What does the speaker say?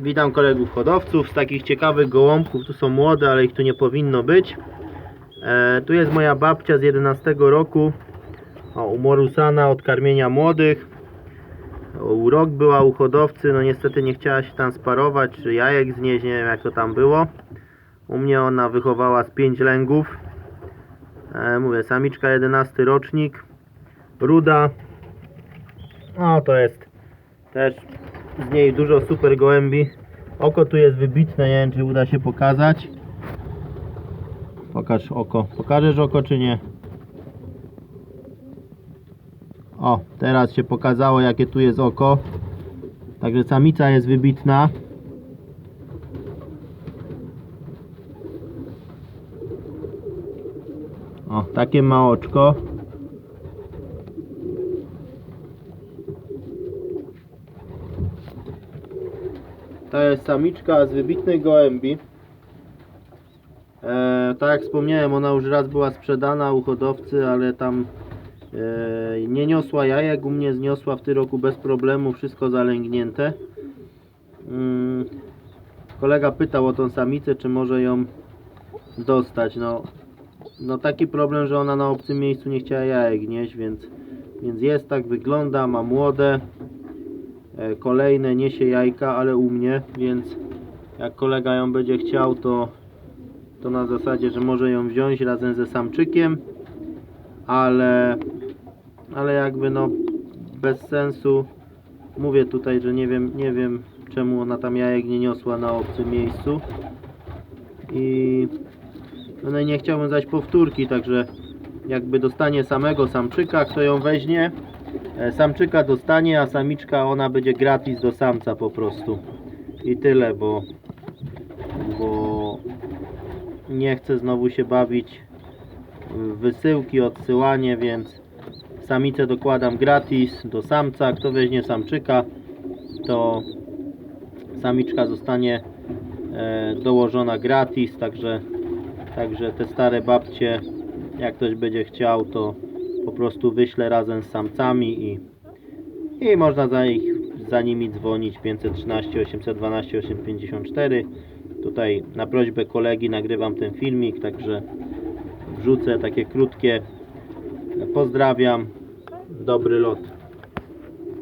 Witam kolegów hodowców. Z takich ciekawych gołąbków, tu są młode, ale ich tu nie powinno być. E, tu jest moja babcia z 11 roku. O, umorusana od karmienia młodych. O, rok była u hodowcy, no niestety nie chciała się tam sparować, czy jajek znieść, nie wiem jak to tam było. U mnie ona wychowała z 5 lęgów. E, mówię, samiczka 11 rocznik. Ruda. O, to jest też z niej dużo super gołębi. Oko tu jest wybitne, nie wiem czy uda się pokazać. Pokaż oko. Pokażesz oko czy nie? O, teraz się pokazało jakie tu jest oko. Także samica jest wybitna. O, takie ma oczko. To jest samiczka z wybitnej gołębi. E, tak jak wspomniałem, ona już raz była sprzedana u hodowcy, ale tam e, nie niosła jajek. U mnie zniosła w tym roku bez problemu, wszystko zalęgnięte. Mm, kolega pytał o tą samicę, czy może ją dostać. No, no taki problem, że ona na obcym miejscu nie chciała jajek nieść, więc, więc jest tak, wygląda, ma młode. E, Kolejne niesie jajka, ale u mnie, więc jak kolega ją będzie chciał, to, to na zasadzie, że może ją wziąć razem ze samczykiem, ale, ale jakby no bez sensu. Mówię tutaj, że nie wiem, nie wiem czemu ona tam jajek nie niosła na obcym miejscu. I no i nie chciałbym dać powtórki, także jakby dostanie samego samczyka, kto ją weźmie, Samczyka dostanie, a samiczka ona będzie gratis do samca po prostu. I tyle, bo, bo nie chcę znowu się bawić wysyłki, odsyłanie, więc samicę dokładam gratis do samca. Kto weźmie samczyka, to samiczka zostanie e, dołożona gratis, także, także te stare babcie, jak ktoś będzie chciał, to po prostu wyślę razem z samcami i, i można za, ich, za nimi dzwonić 513 812 854 tutaj na prośbę kolegi nagrywam ten filmik także wrzucę takie krótkie. Pozdrawiam. Dobry lot